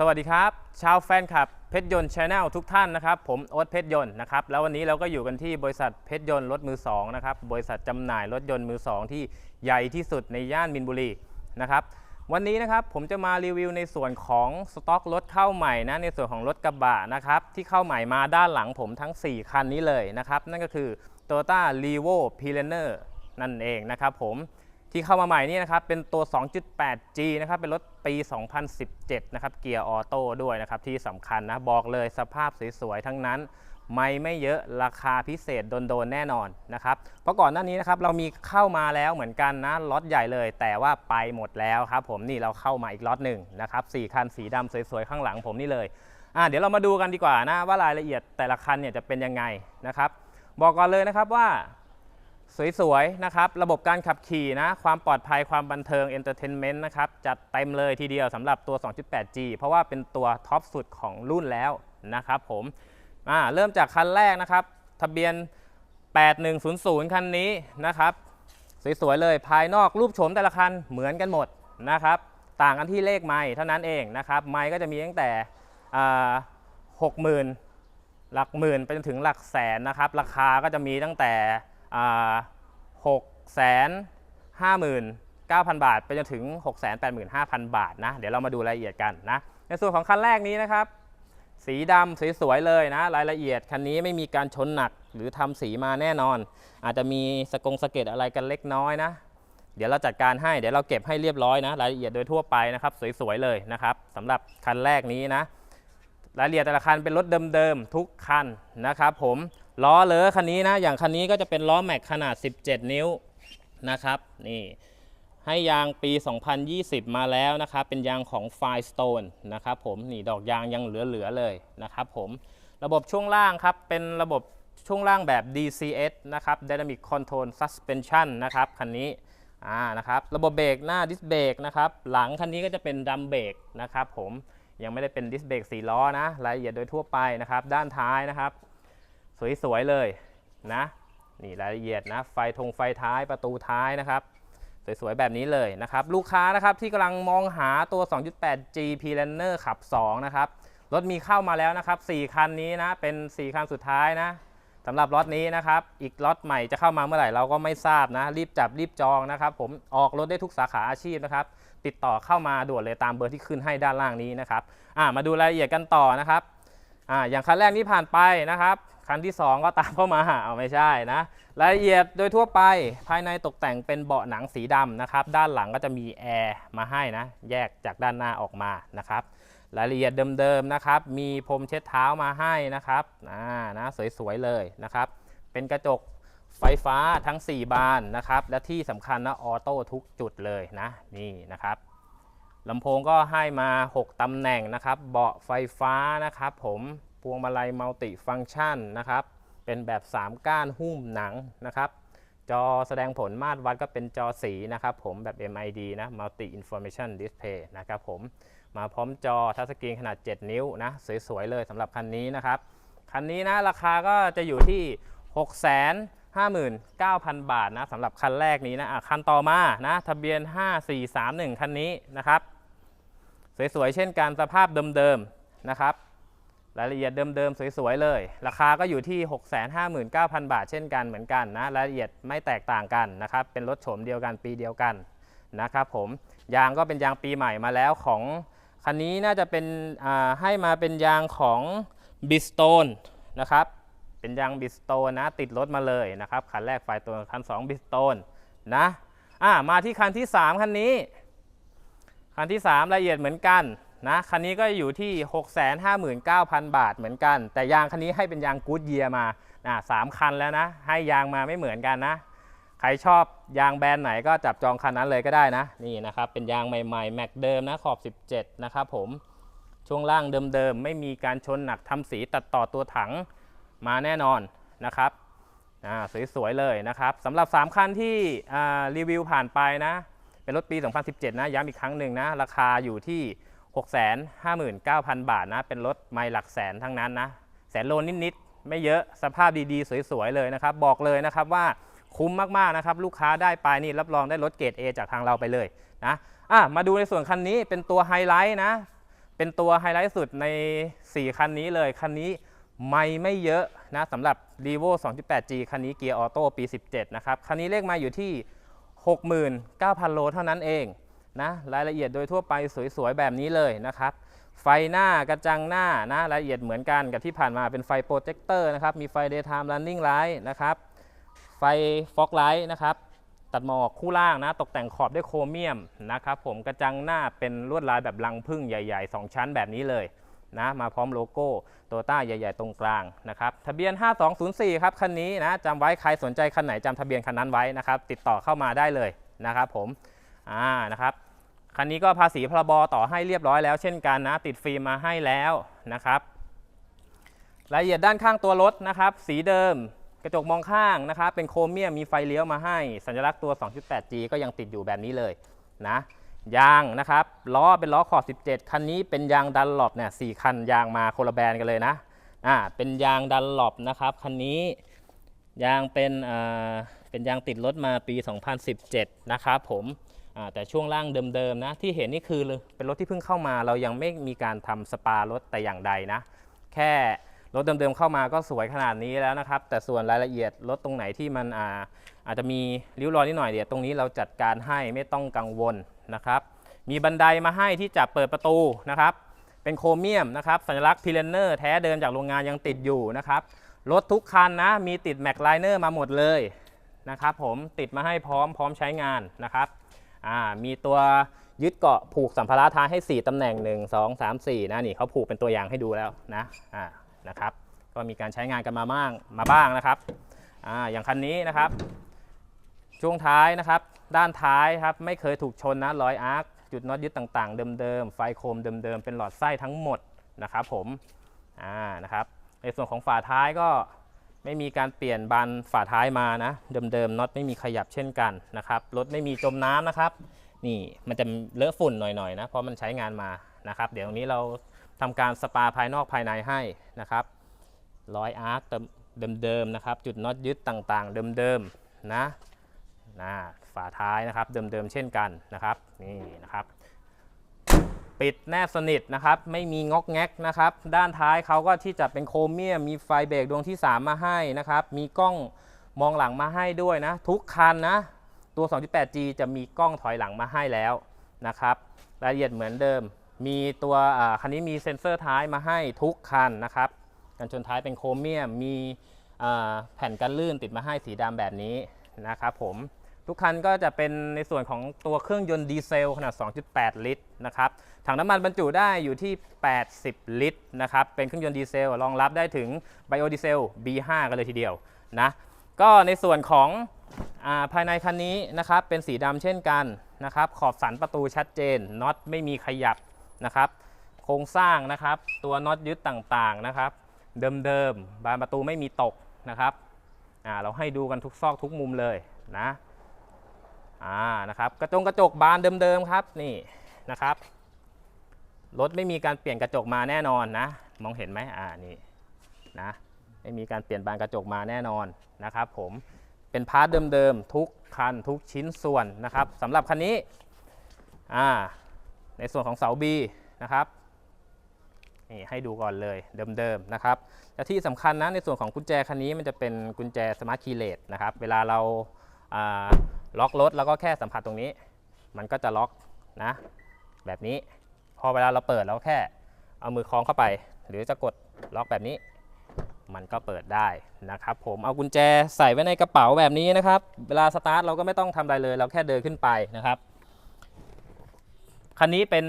สวัสดีครับ ชาวแฟนคลับเพชรยนต์ชาแนลทุกท่านนะครับ ผมโอ๊ตเพชรยนต์นะครับแล้ววันนี้เราก็อยู่กันที่บริษัทเพชรยนต์รถมือสองนะครับบริษัทจำหน่ายรถยนต์มือสองที่ใหญ่ที่สุดในย่านมินบุรีนะครับวันนี้นะครับผมจะมารีวิวในส่วนของสต็อกรถเข้าใหม่นะในส่วนของรถกระบะนะครับที่เข้าใหม่มาด้านหลังผมทั้ง 4 คันนี้เลยนะครับนั่นก็คือ Toyota r e v o p i l a n e r นั่นเองนะครับผม ที่เข้ามาใหม่นี่นะครับเป็นตัว 2.8G นะครับเป็นรถปี 2017 นะครับเกียร์ออโต้ด้วยนะครับที่สำคัญนะบอกเลยสภาพสวยๆทั้งนั้น ไม่ไม่เยอะราคาพิเศษโดนๆแน่นอนนะครับเพราะก่อนหน้านี้นะครับเรามีเข้ามาแล้วเหมือนกันนะล็อตใหญ่เลย แต่ว่าไปหมดแล้วครับผมนี่เราเข้ามาอีกล็อตหนึ่งนะครับสี่คันสีดำสวยๆข้างหลังผมนี่เลยอะเดี๋ยวเรามาดูกันดีกว่านะว่ารายละเอียดแต่ละคันเนี่ยจะเป็นยังไงนะครับบอกก่อนเลยนะครับว่า สวยๆนะครับ ระบบการขับขี่นะ ความปลอดภัยความบันเทิงเอนเตอร์เทนเมนต์นะครับ จัดเต็มเลยทีเดียวสำหรับตัว 2.8G เพราะว่าเป็นตัวท็อปสุดของรุ่นแล้วนะครับผมอ่าเริ่มจากคันแรกนะครับ ทะเบียน 8100 คันนี้นะครับ สวยๆเลยภายนอกรูปโฉมแต่ละคันเหมือนกันหมดนะครับ ต่างกันที่เลขไม้เท่านั้นเองนะครับ ไม้ก็จะมีตั้งแต่หกหมื่นหลักหมื่นไปจนถึงหลักแสนนะครับ ราคาก็จะมีตั้งแต่ หกแสนห้าหมื่นเก้าพันบาท ไปจนถึง6กแสนแปดหมื่นห้าพันบาทนะ เดี๋ยวเรามาดูรายละเอียดกันนะ ในส่วนของคันแรกนี้นะครับ สีดำสวยๆเลยนะ รายละเอียดคันนี้ไม่มีการชนหนักหรือทำสีมาแน่นอน อาจจะมีสกงสะเก็ดอะไรกันเล็กน้อยนะเดี๋ยวเราจัดการให้ เดี๋ยวเราเก็บให้เรียบร้อยนะ รายละเอียดโดยทั่วไปนะครับ สวยๆเลยนะครับสำหรับคันแรกนี้นะ รายละเอียดแต่ละคันเป็นรถเดิมๆทุกคันนะครับผม ล้อเลอคันนี้นะ อย่างคันนี้ก็จะเป็นล้อแม็กขนาด 17 นิ้วนะครับ นี่ให้ยางปี 2020 มาแล้วนะครับ เป็นยางของ Firestone นะครับผมนี่ดอกยางยังเหลือ ๆ เลยนะครับผมระบบช่วงล่างครับ เป็นระบบช่วงล่างแบบ DCS นะครับ Dynamic Control Suspension นะครับ คันนี้อ่านะครับระบบเบรกหน้าดิสเบรกนะครับหลังคันนี้ก็จะเป็นดัมเบรกนะครับผมยังไม่ได้เป็นดิสเบรก4ล้อนะรายละเอียดโดยทั่วไปนะครับ ด้านท้ายนะครับ สวยๆเลยนะนี่รายละเอียดนะไฟธงไฟท้ายประตูท้ายนะครับ สวยๆแบบนี้เลยนะครับ ลูกค้านะครับที่กำลังมองหาตัว 2.8G p l a n n e r ขับ 2 นะครับรถมีเข้ามาแล้วนะครับ 4 คันนี้นะ เป็น 4 คันสุดท้ายนะสำหรับล็อตนี้นะครับ อีกล็อตใหม่จะเข้ามาเมื่อไหร่เราก็ไม่ทราบนะ รีบจับรีบจองนะครับ ผมออกรถได้ทุกสาขาอาชีพนะครับ ติดต่อเข้ามาด่วนเลยตามเบอร์ที่ขึ้นให้ด้านล่างนี้นะครับมาดูรายละเอียดกันต่อนะครับออย่างคันแรกนี้ผ่านไปนะครับ คันที่ 2 ก็ตามเข้ามาเอาไม่ใช่นะรายละเอียดโดยทั่วไปภายในตกแต่งเป็นเบาะหนังสีดำนะครับ ด้านหลังก็จะมีแอร์มาให้นะ แยกจากด้านหน้าออกมานะครับ รายละเอียดเดิมๆนะครับ มีพรมเช็ดเท้ามาให้นะครับอ่านะสวยๆเลยนะครับ เป็นกระจกไฟฟ้าทั้ง 4 บานนะครับ และที่สำคัญนะออโต้ทุกจุดเลยนะนี่นะครับลำโพงก็ให้มา 6ตำแหน่งนะครับ เบาะไฟฟ้านะครับ ผม พวงมาลัยมัลติฟัง c t ชันนะครับ เป็นแบบ 3 ก้านหุ้มหนังนะครับ จอแสดงผลมาตรวัดก็เป็นจอสีนะครับผมแบบ MID นะ Multi Information Display นะครับผม มาพร้อมจอทัชสกรีนขนาด 7 นิ้วนะ สวย ๆ เลยสำหรับคันนี้นะครับ คันนี้นะ ราคาก็จะอยู่ที่6 5 9 0 0 0 บาทนะสำหรับคันแรกนี้นะะคันต่อมานะทะเบียน 5431 คันนี้นะครับ สวย ๆ เช่นกันสภาพเดิม ๆ นะครับ รายละเอียดเดิมๆสวยๆเลย ราคาก็อยู่ที่ 659,000 บาทเช่นกันเหมือนกันนะ รายละเอียดไม่แตกต่างกันนะครับ เป็นรถโฉมเดียวกันปีเดียวกันนะครับผม ยางก็เป็นยางปีใหม่มาแล้วของคันนี้น่าจะเป็นให้มาเป็นยางของบิสโตนนะครับ เป็นยางบิสโตนนะติดรถมาเลยนะครับคันแรกไฟตัวคัน2บิสโตนนะอ่ามาที่คันที่ 3 คันนี้ คันที่3รายละเอียดเหมือนกัน นะคันนี้ก็อยู่ที่ 659,000 บาทเหมือนกัน แต่ยางคันนี้ให้เป็นยางกู๊ดเยียมานะสามคันแล้วนะ ให้ยางมาไม่เหมือนกันนะ ใครชอบยางแบรนด์ไหนก็จับจองคันนั้นเลยก็ได้นะ นี่นะครับ เป็นยางใหม่ๆ แม็กเดิมนะขอบ 17 นะครับผมช่วงล่างเดิมๆ ไม่มีการชนหนักทำสีตัดต่อตัวถังมาแน่นอนนะครับสวยๆเลยนะครับสำหรับ 3 คันที่รีวิวผ่านไปนะ เป็นรถปี 2017 นะ ย้ำอีกครั้งหนึ่งนะ ราคาอยู่ที่ 659,000 บาทนะ เป็นรถไม่หลักแสนทั้งนั้นนะ แสนโลนิดๆ ไม่เยอะสภาพดีๆ สวยๆ เลยนะครับ บอกเลยนะครับว่าคุ้มมากๆนะครับ ลูกค้าได้ไปนี่รับรองได้รถเกรด A จากทางเราไปเลยนะอะมาดูในส่วนคันนี้เป็นตัวไฮไลท์นะ เป็นตัวไฮไลท์สุดใน 4 คันนี้เลย คันนี้ไม่ไม่เยอะนะสำหรับ r e v o 2.8G คันนี้เกียร์ออโต้ปี 17 นะครับ คันนี้เลขมาอยู่ที่ 69,000 โลเท่านั้นเอง นะรายละเอียดโดยทั่วไปสวยๆ แบบนี้เลยนะครับ ไฟหน้ากระจังหน้านะรายละเอียดเหมือนกันกับที่ผ่านมาเป็นไฟโปรเจคเตอร์นะครับ มีไฟ daytime running light นะครับ ไฟฟอกไลท์นะครับ ตัดหมอกคู่ล่างนะ ตกแต่งขอบด้วยโครเมียมนะครับ ผมกระจังหน้าเป็นลวดลายแบบรังพึ่งใหญ่ ๆ 2 ชั้นแบบนี้เลยนะมาพร้อมโลโก้โตต้าใหญ่ ๆ ตรงกลางนะครับทะเบียน 5204 ครับคันนี้นะจำไว้ใครสนใจคันไหนจำทะเบียนคันนั้นไว้นะครับ ติดต่อเข้ามาได้เลยนะครับผม อ่านะครับคันนี้ก็ภาษีพรบต่อให้เรียบร้อยแล้วเช่นกันนะ ติดฟิล์มมาให้แล้วนะครับรายละเอียดด้านข้างตัวรถนะครับ สีเดิมกระจกมองข้างนะครับ เป็นโครเมียมมีไฟเลี้ยวมาให้ สัญลักษณ์ตัว 2.8G ก็ยังติดอยู่แบบนี้เลยนะยางนะครับล้อเป็นล้อขอบ 17 คันนี้เป็นยางดันหลบเนี่ยสคันยางมาโคนละแบรนด์กันเลยนะอ่าเป็นยางดันหลบนะครับคันนี้ยางเป็นอ่าเป็นยางติดรถมาปี 2017 นะครับผม แต่ช่วงล่างเดิมๆนะที่เห็นนี่คือเป็นรถที่เพิ่งเข้ามา เรายังไม่มีการทำสปารถแต่อย่างใดนะ แค่รถเดิมๆเข้ามาก็สวยขนาดนี้แล้วนะครับ แต่ส่วนรายละเอียดรถตรงไหนที่มันอาอาจจะมีริ้วรอยนิดหน่อยเดี๋ยวตรงนี้เราจัดการให้ไม่ต้องกังวลนะครับ มีบันไดมาให้ที่จับเปิดประตูนะครับ เป็นโครเมียมนะครับสัญลักษณ์พิเลนเนอร์แท้เดิมจากโรงงานยังติดอยู่นะครับรถทุกคันนะมีติดแม็กไลเนอร์มาหมดเลยนะครับผมติดมาให้พร้อมพร้อมใช้งานนะครับ มีตัวยึดเกาะผูกสัมภาระท้ายให้ 4 ตำแหน่ง 1 2 3 4 นะนี่เขาผูกเป็นตัวอย่างให้ดูแล้วนะนะครับ ก็มีการใช้งานกันมาบ้างมาบ้างนะครับออย่างคันนี้นะครับ ช่วงท้ายนะครับ ด้านท้ายครับไม่เคยถูกชนนะรอยอาร์คจุดน็อตยึดต่างๆ เดิมๆไฟโคมเดิมๆเป็นหลอดไส้ทั้งหมดนะครับผมอ่านะครับในส่วนของฝาท้ายก็ ไม่มีการเปลี่ยนบานฝาท้ายมานะ เดิมๆน็อตไม่มีขยับเช่นกันนะครับรถไม่มีจมน้ำนะครับ นี่มันจะเลอะฝุ่นหน่อยๆนะเพราะมันใช้งานมานะครับ เดี๋ยวตรงนี้เราทำการสปาภายนอกภายในให้นะครับร้อยอาร์คเดิมๆนะครับ จุดน็อตยึดต่างๆ เดิมๆนะนะฝาท้ายนะครับเดิมๆเช่นกันนะครับ นี่นะครับ ปิดแนบสนิทนะครับ ไม่มีงอกแงกนะครับ ด้านท้ายเขาก็ที่จะเป็นโครเมียม มีไฟเบรกดวงที่ 3 มาให้นะครับ มีกล้องมองหลังมาให้ด้วยนะ ทุกคันนะ ตัว 2.8G จะมีกล้องถอยหลังมาให้แล้วนะครับ รายละเอียดเหมือนเดิม มีตัวอ่าคันนี้มีเซ็นเซอร์ท้ายมาให้ทุกคันนะครับกันชนท้ายเป็นโครเมียม มีแผ่นกันลื่นติดมาให้สีดำแบบนี้นะครับผม ทุกคันก็จะเป็นในส่วนของตัวเครื่องยนต์ดีเซลขนาด 2.8 ลิตรนะครับถังน้ำมันบรรจุได้อยู่ที่ 80 ลิตรนะครับเป็นเครื่องยนต์ดีเซลรองรับได้ถึงไบโอดีเซล B5 กันเลยทีเดียวนะก็ในส่วนของอภายในคันนี้นะครับเป็นสีดำเช่นกันนะครับขอบสันประตูชัดเจนน็อตไม่มีขยับนะครับโครงสร้างนะครับตัวน็อตยึดต่างๆนะครับเดิมๆบานประตูไม่มีตกนะครับเราให้ดูกันทุกซอกทุกมุมเลยนะ อ่านะครับกระจงกระจกบานเดิมๆครับนี่นะครับรถไม่มีการเปลี่ยนกระจกมาแน่นอนนะ มองเห็นไหมอ่านี่นะไม่มีการเปลี่ยนบานกระจกมาแน่นอนนะครับ ผมเป็นพาร์ทเดิมๆทุกคันทุกชิ้นส่วนนะครับสำหรับคันนี้อ่าในส่วนของเสา B นะครับนี่ให้ดูก่อนเลยเดิมๆนะครับแต่ที่สำคัญนะในส่วนของกุญแจคันนี้มันจะเป็นกุญแจสมาร์ทคีย์เลสนะครับเวลาเราอ่า ล็อกรถแล้วก็แค่สัมผัสตรงนี้ มันก็จะล็อกนะแบบนี้ พอเวลาเราเปิดเราแค่เอามือคล้องเข้าไป หรือจะกดล็อกแบบนี้ มันก็เปิดได้นะครับ ผมเอากุญแจใส่ไว้ในกระเป๋าแบบนี้นะครับ เวลาสตาร์ทเราก็ไม่ต้องทำอะไรเลย เราแค่เดินขึ้นไปนะครับคันนี้เป็น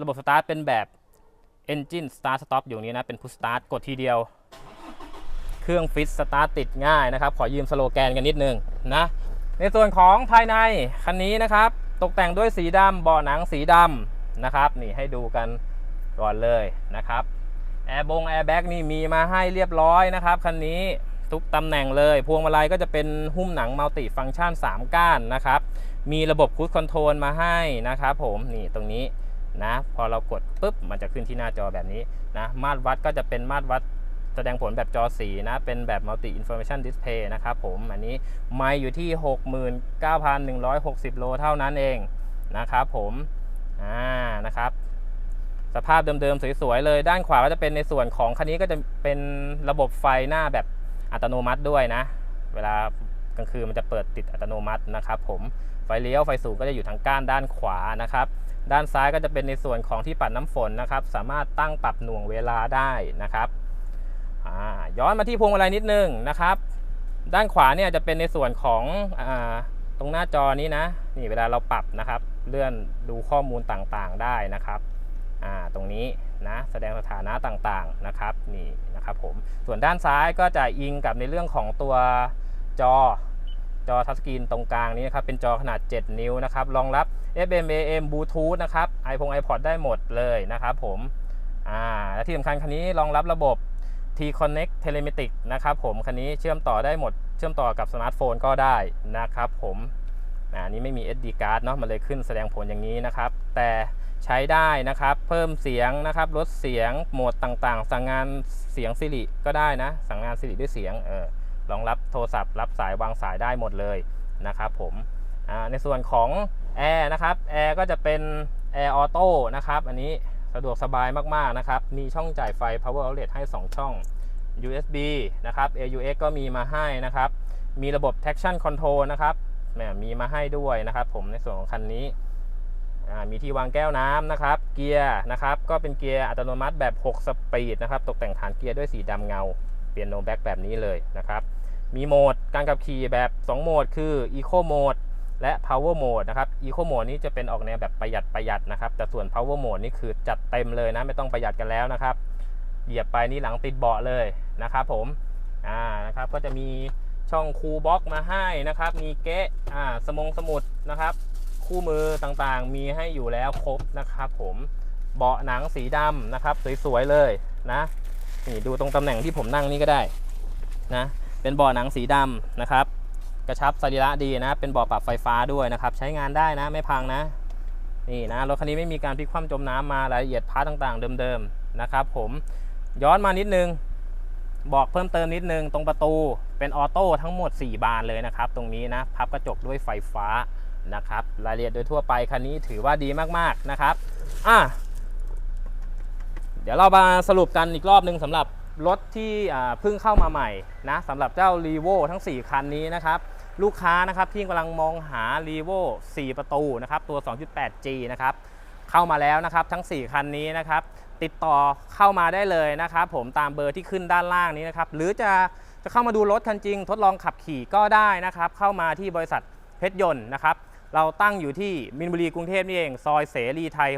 ระบบสตาร์ทเป็นแบบ Engine Start Stop อยู่นี้นะ เป็น Push Start กดทีเดียว เครื่องฟิตสตาร์ทติดง่ายนะครับ ขอยืมสโลแกนกันนิดนึงนะ ในส่วนของภายในคันนี้นะครับ ตกแต่งด้วยสีดำเบาะหนังสีดำนะครับ นี่ให้ดูกันก่อนเลยนะครับแอร์บงแอร์แบ็กนี่มีมาให้เรียบร้อยนะครับคันนี้ทุกตำแหน่งเลย พวงมาลัยก็จะเป็นหุ้มหนังมัลติฟังก์ชัน 3 ก้านนะครับ มีระบบคูดคอนโทรลมาให้นะครับผมนี่ตรงนี้นะ พอเรากดปุ๊บมันจะขึ้นที่หน้าจอแบบนี้นะ มาตรวัดก็จะเป็นมาตรวัด แสดงผลแบบจอสีนะ เป็นแบบ Multi Information Display นะครับผม อันนี้ไม่อยู่ที่ 69,160 โลเท่านั้นเองนะครับผม อ่า นะครับ สภาพเดิมๆ สวยๆ เลย ด้านขวาก็จะเป็นในส่วนของคันนี้ก็จะเป็นระบบไฟหน้าแบบอัตโนมัติด้วยนะ เวลากลางคืนมันจะเปิดติดอัตโนมัตินะครับผม ไฟเลี้ยวไฟสูงก็จะอยู่ทางก้านด้านขวานะครับด้านซ้ายก็จะเป็นในส่วนของที่ปัดน้ำฝนนะครับ สามารถตั้งปรับหน่วงเวลาได้นะครับ ย้อนมาที่พวงมาลัยนิดนึงนะครับ ด้านขวาเนี่ยจะเป็นในส่วนของอตรงหน้าจอนี้นะ นี่เวลาเราปรับนะครับ เลื่อนดูข้อมูลต่างๆได้นะครับตรงนี้นะแสดงสถานะต่างๆนะครับนี่นะครับผมส่วนด้านซ้ายก็จะอิงกับในเรื่องของตัวจอจอทัชสกรีนตรงกลางนี้นะครับเป็นจอขนาด 7 นิ้วนะครับรองรับ FM AM Bluetooth นะครับ iPhone iPod ได้หมดเลยนะครับผมอ่าและที่สำคัญคันนี้รองรับระบบ T-Connect Telematic นะครับผมคันนี้เชื่อมต่อได้หมด เชื่อมต่อกับสมาร์ทโฟนก็ได้นะครับผมอ่านี้ไม่มี SD card เนาะมันเลยขึ้นแสดงผลอย่างนี้นะครับ แต่ใช้ได้นะครับ เพิ่มเสียงนะครับลดเสียงโหมดต่างๆ สั่งงานเสียงสิริก็ได้นะ สั่งงานสิริด้วยเสียงเออรองรับโทรศัพท์ รับสายวางสายได้หมดเลยนะครับผมในส่วนของแอร์นะครับแอร์ก็จะเป็นแอร์ออโต้นะครับอันนี้ สะดวกสบายมากๆนะครับ มีช่องจ่ายไฟ power outlet ให้ 2 ช่อง USB นะครับ AUX ก็มีมาให้นะครับ มีระบบ traction control นะครับแมมีมาให้ด้วยนะครับผมในส่วนของคันนี้ มีที่วางแก้วน้ำนะครับ เกียร์นะครับ ก็เป็นเกียร์อัตโนมัติแบบ 6 สปีดนะครับ ตกแต่งฐานเกียร์ด้วยสีดำเงา เปลี่ยนโนแบ็กแบบนี้เลยนะครับ มีโหมดการขับขี่แบบ 2 โหมด คือ Eco Mode และ Power Mode นะครับ Eco Mode นี้จะเป็นออกแนวแบบประหยัดประหยัดนะครับ แต่ส่วน Power Mode นี่คือจัดเต็มเลยนะ ไม่ต้องประหยัดกันแล้วนะครับ เหยียบไปนี่หลังติดเบาะเลยนะครับผมอ่านะครับก็จะมีช่องคูลบ็อกมาให้นะครับ มีเกะอ่าสมงสมุดนะครับ คู่มือต่างๆ มีให้อยู่แล้วครบนะครับผมเบาะหนังสีดำนะครับ สวยๆเลยนะนี่ดูตรงตำแหน่งที่ผมนั่งนี่ก็ได้นะเป็นเบาะหนังสีดำนะครับ กระชับสรีระดีนะ เป็นบาะปรับไฟฟ้าด้วยนะครับ ใช้งานได้นะไม่พังนะ นี่นะรถคันนี้ไม่มีการพลิกคว่ำจมน้ำมารายละเอียดพาร์ทต่างๆ เดิมๆนะครับ ผมย้อนมานิดนึง บอกเพิ่มเติมนิดนึงตรงประตูเป็นออโต้ทั้งหมด 4 บานเลยนะครับ ตรงนี้นะพับกระจกด้วยไฟฟ้านะครับรายละเอียดโดยทั่วไปคันนี้ถือว่าดีมากๆนะครับอะเดี๋ยวเรามาสรุปกันอีกรอบนึงสำหรับรถที่เพิ่งเข้ามาใหม่นะสำหรับเจ้า r e v o ทั้ง 4 คันนี้นะครับ ลูกค้านะครับที่กำลังมองหา r e v o 4 ประตูนะครับตัว 2.8G นะครับเข้ามาแล้วนะครับทั้ง 4 คันนี้นะครับติดต่อเข้ามาได้เลยนะครับผมตามเบอร์ที่ขึ้นด้านล่างนี้นะครับหรือจะจะเข้ามาดูรถคันจริง ทดลองขับขี่ก็ได้นะครับเข้ามาที่บริษัทเพชรยนต์นะครับเราตั้งอยู่ที่มินบุรีกรุงเทพนี่เองซอยเสรีไทย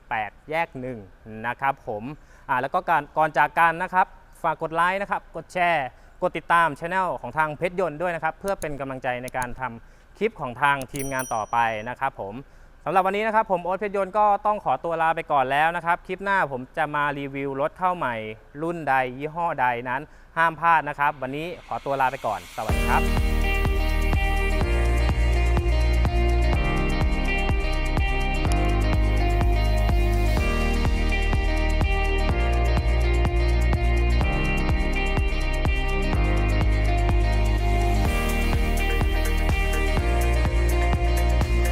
68 แยกหนึ่งนะครับผมอ่าแล้วก็การก่อนจากกันนะครับฝากกดไลค์นะครับกดแชร์ กดติดตามช anel ของทางเพชรยนต์ด้วยนะครับ เพื่อเป็นกำลังใจในการทำคลิปของทางทีมงานต่อไปนะครับผมสำหรับวันนี้นะครับผมโอ๊ตเพชรยนต์ก็ต้องขอตัวลาไปก่อนแล้วนะครับคลิปหน้าผมจะมารีวิวรถเข้าใหม่ รุ่นใดยี่ห้อใดนั้นห้ามพลาดนะครับ วันนี้ขอตัวลาไปก่อน สวัสดีครับ